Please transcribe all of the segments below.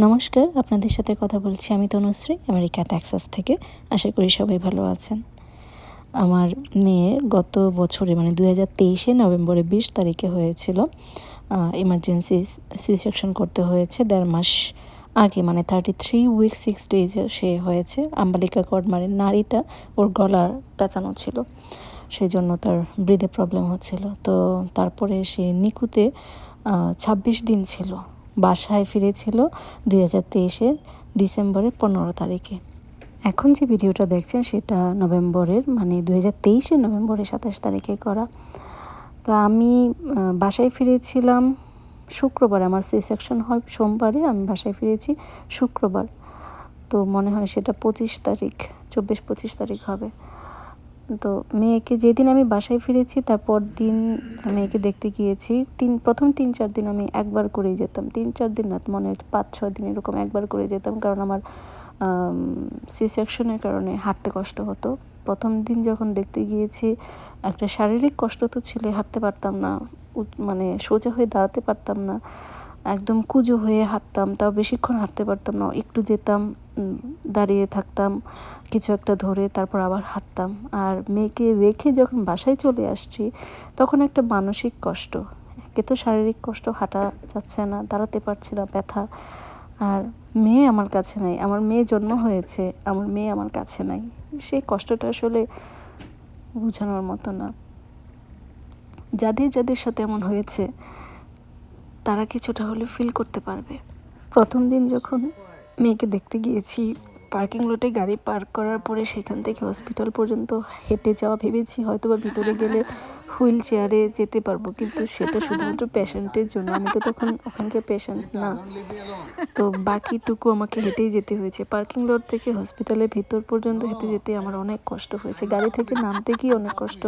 নমস্কার, আপনাদের সাথে কথা বলছি আমি তনুশ্রী, আমেরিকা, টেক্সাস থেকে। আশা করি সবাই ভালো আছেন। আমার মেয়ের গত বছরে মানে দু হাজার তেইশে নভেম্বরে বিশ তারিখে হয়েছিল ইমার্জেন্সি সি সেকশন করতে হয়েছে। দেড় মাস আগে মানে থার্টি থ্রি উইক সিক্স ডেজে সে হয়েছে। আম্বালিকা কর্ড মানে নারীটা ওর গলার টাচানো ছিল। সেই জন্য তার ব্রিদে প্রবলেম হচ্ছিল। তো তারপরে সে নিকুতে ছাব্বিশ দিন ছিল। বাসায় ফিরেছিল দুই হাজার তেইশের ডিসেম্বরের পনেরো তারিখে। এখন যে ভিডিওটা দেখছেন সেটা নভেম্বরের মানে দু হাজার তেইশের নভেম্বরের সাতাশ তারিখে করা। তো আমি বাসায় ফিরেছিলাম শুক্রবার, আমার সি সেকশন হয় সোমবারে, আমি বাসায় ফিরেছি শুক্রবার। তো মনে হয় সেটা পঁচিশ তারিখ, চব্বিশ পঁচিশ তারিখ হবে। তো মেয়েকে যেদিন আমি বাসায় ফিরেছি তারপর দিন মেয়েকে দেখতে গিয়েছি। তিন, প্রথম তিন, চার দিন আমি একবার করেই যেতাম। তিন, চার দিন না, মনে পাঁচ, ছয় দিন এরকম একবার করে যেতাম, কারণ আমার সি সেকশনের কারণে হাঁটতে কষ্ট হতো। প্রথম দিন যখন দেখতে গিয়েছি, একটা শারীরিক কষ্ট তো ছিল, হাঁটতে পারতাম না। মানে সোজা হয়ে দাঁড়াতে পারতাম না। একদম কুজো হয়ে হাঁটতাম, তাও বেশিক্ষণ হাঁটতে পারতাম না। একটু যেতাম দাঁড়িয়ে থাকতাম, কিছু একটা ধরে তারপর আবার হাঁটতাম। আর মেয়েকে রেখে যখন বাসায় চলে আসছি, তখন একটা মানসিক কষ্ট। একে তো শারীরিক কষ্ট, হাঁটা যাচ্ছে না, দাঁড়াতে পারছি না, ব্যথা। আর মেয়ে আমার কাছে নাই, আমার মেয়ে জন্ম হয়েছে, আমার মেয়ে আমার কাছে নাই। সেই কষ্টটা আসলে বোঝানোর মতো না। যাদের যাদের সাথে এমন হয়েছে, তারা কিছুটা হলে ফিল করতে পারবে। প্রথম দিন যখন মেয়েকে দেখতে গিয়েছি পার্কিং লটে গাড়ি পার্ক করার পরে সেখান থেকে হসপিটাল পর্যন্ত হেঁটে যাওয়া ভেবেছি হয়তো বা ভিতরে গেলে হুইল চেয়ারে যেতে পারব, কিন্তু সেটা শুধুমাত্র পেশেন্টের জন্য। আমি তো তখন ওখানকার পেশেন্ট না। তো বাকিটুকু আমাকে হেঁটেই যেতে হয়েছে। পার্কিং লট থেকে হসপিটালের ভিতর পর্যন্ত হেঁটে যেতে আমার অনেক কষ্ট হয়েছে। গাড়ি থেকে নামতে গিয়ে অনেক কষ্ট।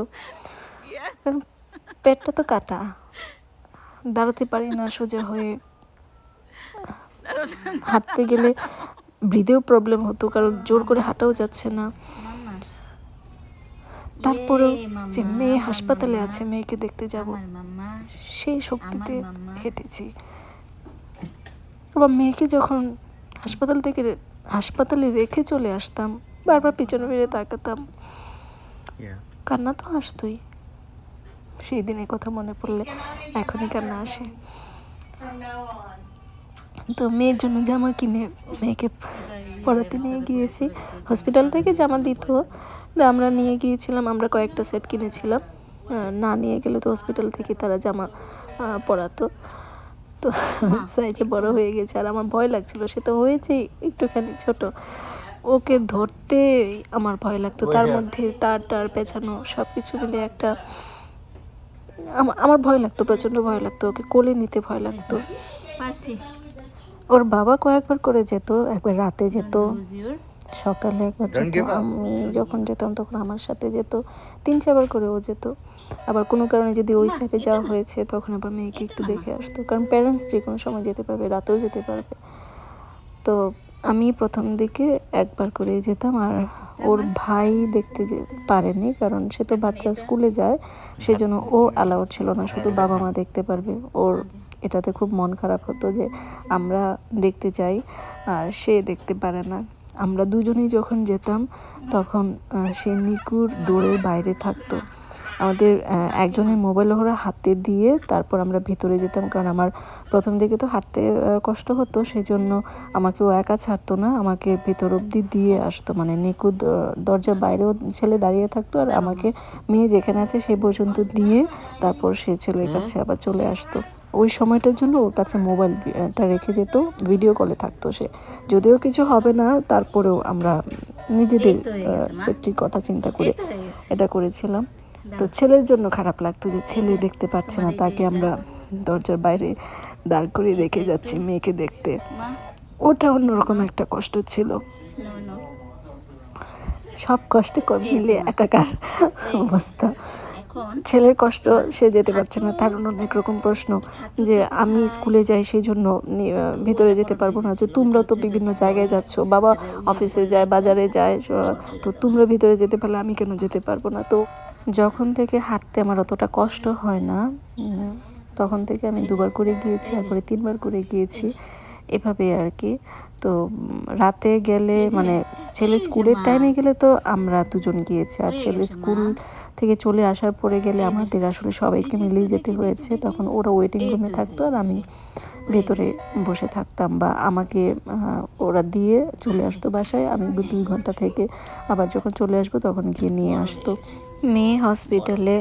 কারণ পেটটা তো কাটা। দাঁড়াতে পারি না, সোজা হয়ে হাঁটতে গেলে ব্রিদেও প্রবলেম হতো কারণ জোর করে হাঁটাও যাচ্ছে না। তারপরেও যে মেয়ে হাসপাতালে আছে মেয়েকে দেখতে যাব সেই শক্তিতে হেঁটেছি। আবার মেয়েকে যখন হাসপাতাল থেকে হাসপাতালে রেখে চলে আসতাম বারবার পিছনে ফিরে তাকাতাম। কান্না তো আসতোই। সেই দিনের কথা মনে পড়লে এখনই কান্না আসে। তো মেয়ের জন্য জামা কিনে মেয়েকে পড়াতে নিয়ে গিয়েছি। হসপিটাল থেকে জামা দিত। আমরা নিয়ে গিয়েছিলাম আমরা কয়েকটা সেট কিনেছিলাম। না নিয়ে গেলে তো হসপিটাল থেকে তারা জামা পরাতো তো সাইজে বড় হয়ে গেছে। আর আমার ভয় লাগছিল সে তো হয়েছে একটুখানি ছোট। ওকে ধরতে আমার ভয় লাগতো। তার মধ্যে তার টার পেছানো সব কিছু মিলে একটা আমার ভয় লাগতো প্রচণ্ড ভয় লাগতো। ওকে কোলে নিতে ভয় লাগতো। ওর বাবা কয়েকবার করে যেত একবার রাতে যেত সকালে একবার যেত আমি যখন যেতাম তখন আমার সাথে যেত তিন চারবার করে ও যেত। আবার কোনো কারণে যদি ওই সাইডে যাওয়া হয়েছে তখন আবার মেয়েকে একটু দেখে আসতো কারণ প্যারেন্টস যে কোনো সময় যেতে পারবে রাতেও যেতে পারবে। তো আমি প্রথম দিকে একবার করে যেতাম আর ওর ভাই দেখতে যে পারেনি কারণ সে তো বাচ্চা স্কুলে যায় সেজন্য ও অ্যালাউড ছিল না শুধু বাবা মা দেখতে পারবে। ওর এটাতে খুব মন খারাপ হতো যে আমরা দেখতে চাই আর সে দেখতে পারে না। আমরা দুজনেই যখন যেতাম তখন সে নিকুর ডোরের বাইরে থাকতো। আমাদের একজনের মোবাইল ওরা হাতে দিয়ে তারপর আমরা ভেতরে যেতাম কারণ আমার প্রথম দিকে তো হাঁটতে কষ্ট হতো সেজন্য আমাকে ও একা ছাড়তো না। আমাকে ভেতর অবধি দিয়ে আসতো মানে নিকু দরজার বাইরেও ছেলে দাঁড়িয়ে থাকতো আর আমাকে মেয়ে যেখানে আছে সে পর্যন্ত দিয়ে তারপর সে ছেলের কাছে আবার চলে আসতো। ওই সময়টার জন্য ওর কাছে মোবাইলটা রেখে যেত ভিডিও কলে থাকতো সে। যদিও কিছু হবে না তারপরেও আমরা নিজেদের সেফটির কথা চিন্তা করে এটা করেছিলাম। তো ছেলের জন্য খারাপ লাগতো যে ছেলে দেখতে পাচ্ছে না তাকে আমরা দরজার বাইরে দাঁড় করে রেখে যাচ্ছি মেয়েকে দেখতে। ওটা অন্যরকম একটা কষ্ট ছিল। সব কষ্টে মিলে একাকার অবস্থা। ছেলের কষ্ট সে যেতে পারছে না, তার অনেক রকম প্রশ্ন যে আমি স্কুলে যাই সেই জন্য ভিতরে যেতে পারব না। যে তোমরা তো বিভিন্ন জায়গায় যাচ্ছ, বাবা অফিসে যায়, বাজারে যায় তো তোমরা ভিতরে যেতে পারলে আমি কেন যেতে পারব না? তো যখন থেকে হাঁটতে আমার অতটা কষ্ট হয় না তখন থেকে আমি দুবার করে গিয়েছি তারপরে তিনবার করে গিয়েছি এভাবে আর কি। তো রাতে গেলে মানে ছেলে স্কুলের টাইমে গেলে তো আমরা দুজন গিয়েছি। আর ছেলে স্কুল থেকে চলে আসার পরে গেলে আমাদের আসলে সবাইকে মিলেই যেতে হয়েছে। তখন ওরা ওয়েটিং রুমে থাকতো আর আমি ভেতরে বসে থাকতাম বা আমাকে ওরা দিয়ে চলে আসতো বাসায়। আমি দুই ঘণ্টা থেকে আবার যখন চলে আসব তখন গিয়ে নিয়ে আসতো। মেয়ে হসপিটালে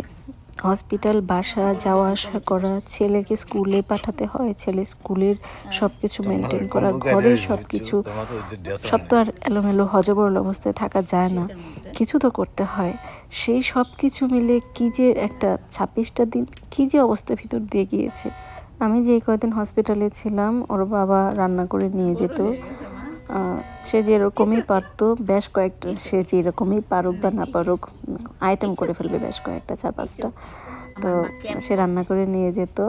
হসপিটাল বাসা যাওয়া আসা করা ছেলেকে স্কুলে পাঠাতে হয় ছেলে স্কুলের সব কিছু মেনটেন করা ঘরের সব কিছু সব তো আর এলোমেলো হজবরল অবস্থায় থাকা যায় না। কিছু তো করতে হয়। সেই সব কিছু মিলে কি যে একটা ছাব্বিশটা দিন কি যে অবস্থার ভিতর দিয়ে গিয়েছে। আমি যেই কয়দিন হসপিটালে ছিলাম ওর বাবা রান্না করে নিয়ে যেত। সে যেরকমই পারতো বেশ কয়েকটা সে যেরকমই পারুক বা না পারুক আইটেম করে ফেলবে বেশ কয়েকটা চার পাঁচটা। তো সে রান্না করে নিয়ে যেত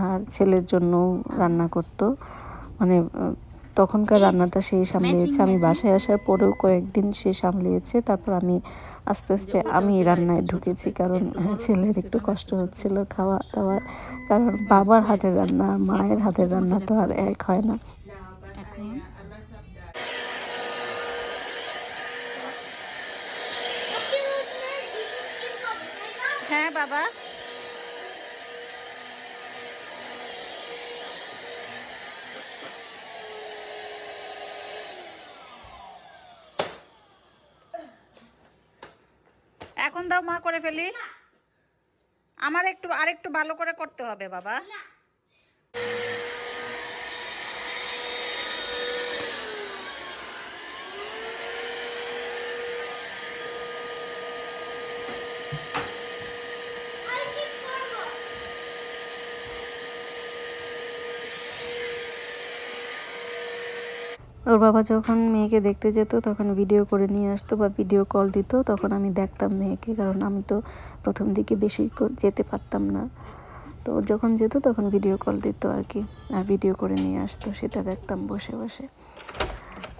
আর ছেলের জন্য রান্না করতো। মানে তখনকার রান্নাটা সে সামলিয়েছে। আমি বাসায় আসার পরেও কয়েকদিন সে সামলিয়েছে। তারপর আমি আস্তে আস্তে আমি রান্নায় ঢুকেছি কারণ হ্যাঁ, ছেলের একটু কষ্ট হচ্ছিল খাওয়া দাওয়া কারণ বাবার হাতের রান্না মায়ের হাতের রান্না তো আর এক হয় না। বাবা? এখন দাও মা করে ফেলি। আমার একটু আরেকটু ভালো করে করতে হবে বাবা। ওর বাবা যখন মেয়েকে দেখতে যেত তখন ভিডিও করে নিয়ে আসতো বা ভিডিও কল দিত। তখন আমি দেখতাম মেয়েকে কারণ আমি তো প্রথম দিকে বেশি কর- যেতে পারতাম না। তো ওর যখন যেত তখন ভিডিও কল দিত আর কি। আর ভিডিও করে নিয়ে আসতো সেটা দেখতাম বসে বসে।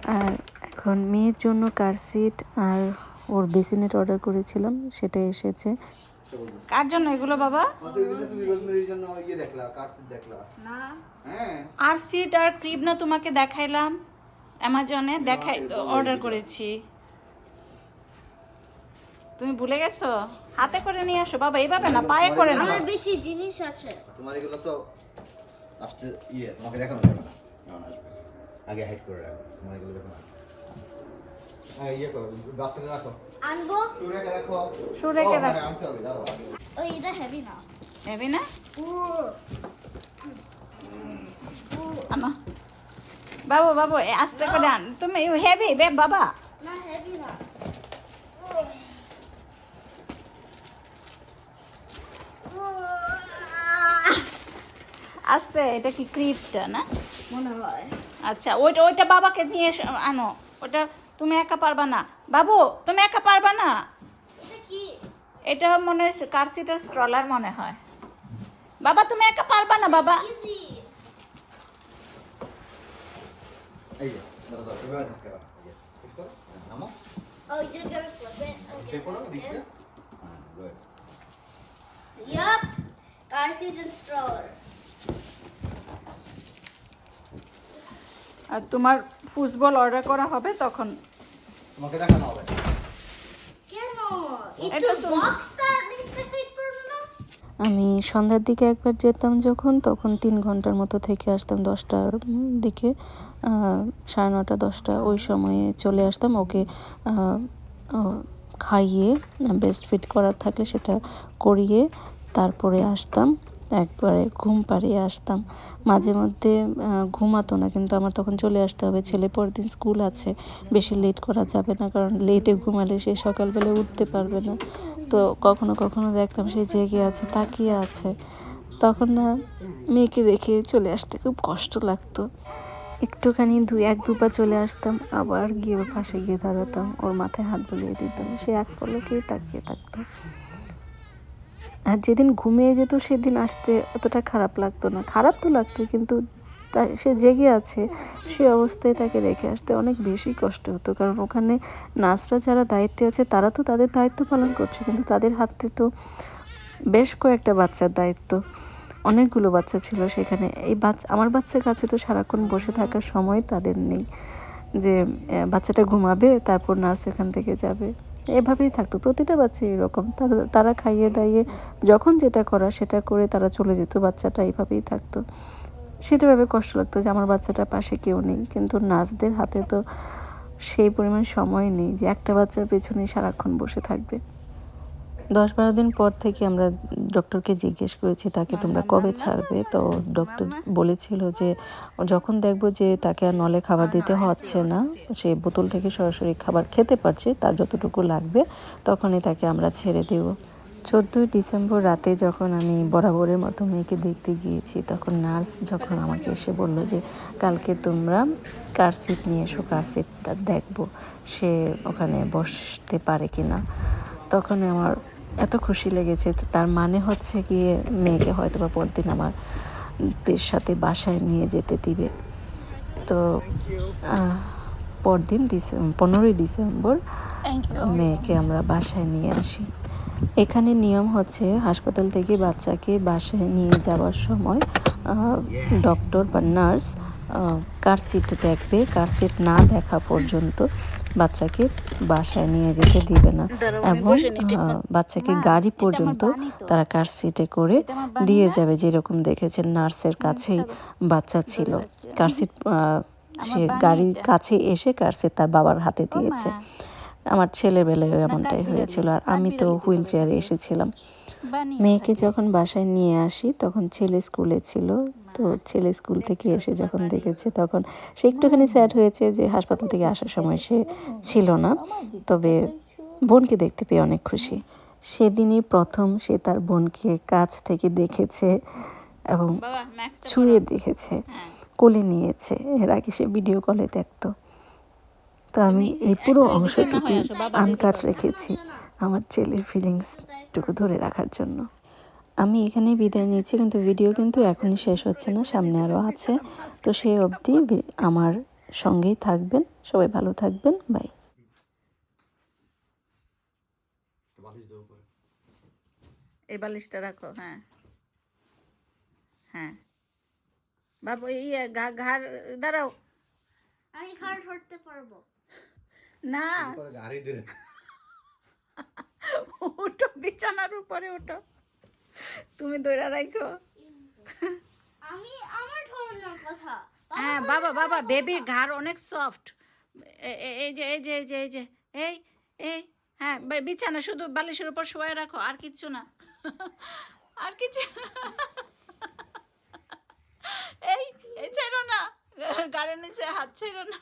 আর এখন মেয়ের জন্য কার সিট আর ওর বেসিনেট অর্ডার করেছিলাম সেটা এসেছে। কার জন্য এগুলো বাবা? আর সিট আর ক্রিপ না তোমাকে দেখাইলাম। অ্যামাজনে দেখাই অর্ডার করেছি। তুমি ভুলে গেছো? হাতে করে নিয়ে আসো। বাবা এইভাবে না পায়ে করে না। আমার বেশি জিনিস আছে। তোমার এগুলো তো আসতে ইয়ে তোমাকে দেখানো যাবে না। যখন আসবে। আগে হাইড করে রাখো। তোমার এগুলো দেখো না হ্যাঁ ইয়ে রাখো। শু রেখে। হ্যাঁ, রাখো। আনতে হবে দাঁড়াও আগে। ওই এটা হেভি না। হেবি না? আনো। বাবু বাবু আস্তে করে আন। তুমি হেভি বে বাবা। আস্তে এটা কি ক্রিপটা না? মনে হয়। আচ্ছা ওইটা ওইটা বাবাকে নিয়ে আনো। ওটা তুমি একা পারবা না। বাবু তুমি একা পারবা না? এটা এটা মনে হয় কার সিটার স্ট্রলার মনে হয়। বাবা তুমি একা পারবা না বাবা। এই যে দাঁড়াও দাঁড়াও এভাবে ধাক্কা দাও এই যে, ঠিক করো নামো Oh, you're gonna flip it. Okay. হ্যাঁ good Yup. Car seat and stroller. আর তোমার ফুটবল অর্ডার করা হবে তখন? তোমাকে দেখানো হবে। কেন এটা বক্সটা নিচে আমি সন্ধ্যার দিকে একবার যেতাম যখন, তখন তিন ঘণ্টার মতো থেকে আসতাম দশটার দিকে সাড়ে নটা, দশটা ওই সময়ে চলে আসতাম। ওকে খাইয়ে, বেস্ট ফিট করার থাকলে সেটা করিয়ে তারপরে আসতাম। একবারে ঘুম পাড়িয়ে আসতাম। মাঝে মধ্যে ঘুমাতো না, কিন্তু আমার তখন চলে আসতে হবে। ছেলে পরদিন স্কুল আছে, বেশি লেট করা যাবে না, কারণ লেটে ঘুমালে সে সকালবেলা উঠতে পারবে না। তো কখনো কখনো দেখতাম সে জেগে আছে, তাকিয়ে আছে। তখন না, মেয়েকে রেখে চলে আসতে খুব কষ্ট লাগতো। একটুখানি দুই, এক দুপা চলে আসতাম, আবার গিয়ে পাশে গিয়ে দাঁড়াতাম, ওর মাথায় হাত বুলিয়ে দিতাম। সে এক পলকেই তাকিয়ে থাকতো। আর যেদিন ঘুমিয়ে যেত, সেদিন আসতে অতটা খারাপ লাগতো না। খারাপ তো লাগতো কিন্তু সে জেগে আছে, সে অবস্থায় তাকে রেখে আসতে অনেক বেশি কষ্ট হতো। কারণ ওখানে নার্সরা যারা দায়িত্বে আছে, তারা তো তাদের দায়িত্ব পালন করছে, কিন্তু তাদের হাতে তো বেশ কয়েকটা বাচ্চার দায়িত্ব। অনেকগুলো বাচ্চা ছিল সেখানে। এই বাচ্চা, আমার বাচ্চার কাছে তো সারাক্ষণ বসে থাকার সময় তাদের নেই যে বাচ্চাটা ঘুমাবে, তারপর নার্স এখান থেকে যাবে। এভাবেই থাকতো। প্রতিটা বাচ্চা এরকম। তারা খাইয়ে দাইয়ে যখন যেটা করা সেটা করে তারা চলে যেত, বাচ্চাটা এভাবেই থাকতো। সেটা ভেবে কষ্ট লাগতো যে আমার বাচ্চাটার পাশে কেউ নেই। কিন্তু নার্সদের হাতে তো সেই পরিমাণ সময় নেই যে একটা বাচ্চার পেছনেই সারাক্ষণ বসে থাকবে। দশ বারো দিন পর থেকে আমরা ডক্টরকে জিজ্ঞেস করেছি তাকে তোমরা কবে ছাড়বে? তো ডক্টর বলেছিল যে যখন দেখব যে তাকে আর নলে খাবার দিতে হচ্ছে না সে বোতল থেকে সরাসরি খাবার খেতে পারছে তার যতটুকু লাগবে তখনই তাকে আমরা ছেড়ে দেব। চোদ্দোই ডিসেম্বর রাতে যখন আমি বরাবরের মতো মেয়েকে দেখতে গিয়েছি তখন নার্স যখন আমাকে এসে বলল যে কালকে তোমরা কার সিট নিয়ে এসো কার সিটটা দেখব সে ওখানে বসতে পারে কি না তখন আমার এত খুশি লেগেছে। তার মানে হচ্ছে গিয়ে মেয়েকে হয়তো বা পরদিন আমার দের সাথে বাসায় নিয়ে যেতে দিবে। তো পরদিন ডিসেম্বর পনেরোই ডিসেম্বর মেয়েকে আমরা বাসায় নিয়ে আসি। এখানে নিয়ম হচ্ছে হাসপাতাল থেকে বাচ্চাকে বাসায় নিয়ে যাওয়ার সময় ডক্টর বা নার্স কার সিট দেখবে কার সিট না দেখা পর্যন্ত বাচ্চাকে বাসায় নিয়ে যেতে দিবে না। এবং বাচ্চাকে গাড়ি পর্যন্ত তারা কার সিটে করে দিয়ে যাবে যেরকম দেখেছেন নার্সের কাছেই বাচ্চা ছিল। কার সিট সে গাড়ির কাছে এসে কার সিট তার বাবার হাতে দিয়েছে। আমার ছেলেবেলায় এমনটাই হয়েছিল আর আমি তো হুইল চেয়ারে এসেছিলাম। মেয়েকে যখন বাসায় নিয়ে আসি তখন ছেলে স্কুলে ছিল। তো ছেলে স্কুল থেকে এসে যখন দেখেছে তখন সে একটুখানি স্যাড হয়েছে যে হাসপাতাল থেকে আসার সময় সে ছিল না। তবে বোনকে দেখতে পেয়ে অনেক খুশি। সেদিনই প্রথম সে তার বোনকে কাছ থেকে দেখেছে এবং ছুঁয়ে দেখেছে কোলে নিয়েছে। এর আগে সে ভিডিও কলে দেখত। তো আমি এই পুরো অংশটুকু আনকাট রেখেছি আমার ছেলের ফিলিংসটুকু ধরে রাখার জন্য। আমি এখানেই বিদায় নিয়েছি কিন্তু ভিডিও কিন্তু এখনই শেষ হচ্ছে না সামনে আরও আছে। তো সেই অবধি আমার সঙ্গেই থাকবেন সবাই ভালো থাকবেন বাই এই বালিশটা রাখো হ্যাঁ। হ্যাঁ। বাবু এই ঘা- ঘাড় দাঁড়াও। আমি ঘাড় ধরতে পারব। না। করে গাড়ি দিলে ওটো বিছানার উপরে ওটো তুমি দৈরা রাখো। আমি আমার ধরনের কথা। হ্যাঁ বাবা বাবা বেবির ঘাড় অনেক সফট এই যে এই যে এই যে এই যে এই এই হ্যাঁ বিছানা শুধু বালিশের উপর শোয়া রাখো আর কিচ্ছু না। আর কিছু এই এই ছেড়ো না। গাড়ির নিচে হাত ছেড়ো না।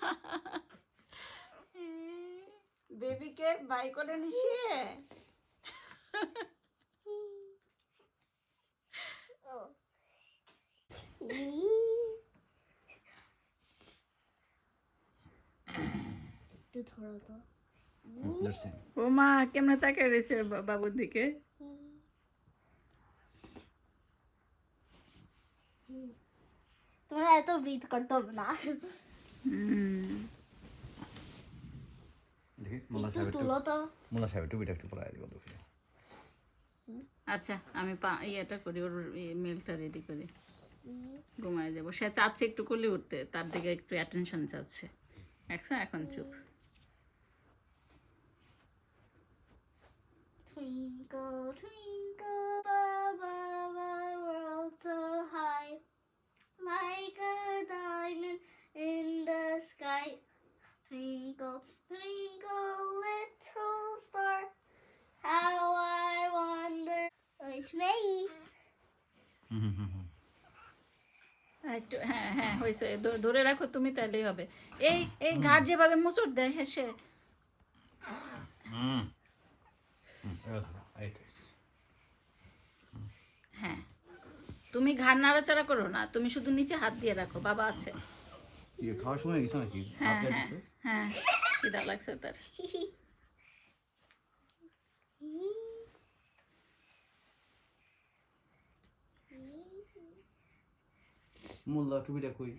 বেবিকে বাই করে নিশিয়ে। একটু ধরো তো। ও মা কেমনে তাকে রয়েছে বাবুর দিকে? তোমরা এত ব্রিথ করতে হবে না। হুম মোল্লা সাহেব তুলো তো। টুপিটা একটু পরাই দিব আচ্ছা আমি পা- ইয়েটা করি ওর মেলটা রেডি করি। ঘুমায় যাব সে চাচ্ছে একটু করলে উঠতে তার দিকে একটু অ্যাটেনশন চাচ্ছে একশো এখন চুপ Twinkle, twinkle, our world so high, like a diamond in the sky. Twinkle, twinkle, little star, how I wonder which way. একটু হ্যাঁ হ্যাঁ হয়েছে। ধরে রাখো তুমি তাহলেই হবে। এই এই ঘাট যেভাবে মুচড় দেয় হেসে তো। হ্যাঁ। তুমি ঘাড় নাড়াচাড়া করো না তুমি শুধু নিচে হাত দিয়ে রাখো বাবা আছে। খাওয়ার সময় গেছো নাকি? হ্যাঁ হ্যাঁ হ্যাঁ খিদা লাগছে তার। মোল্লা টুপিটা কই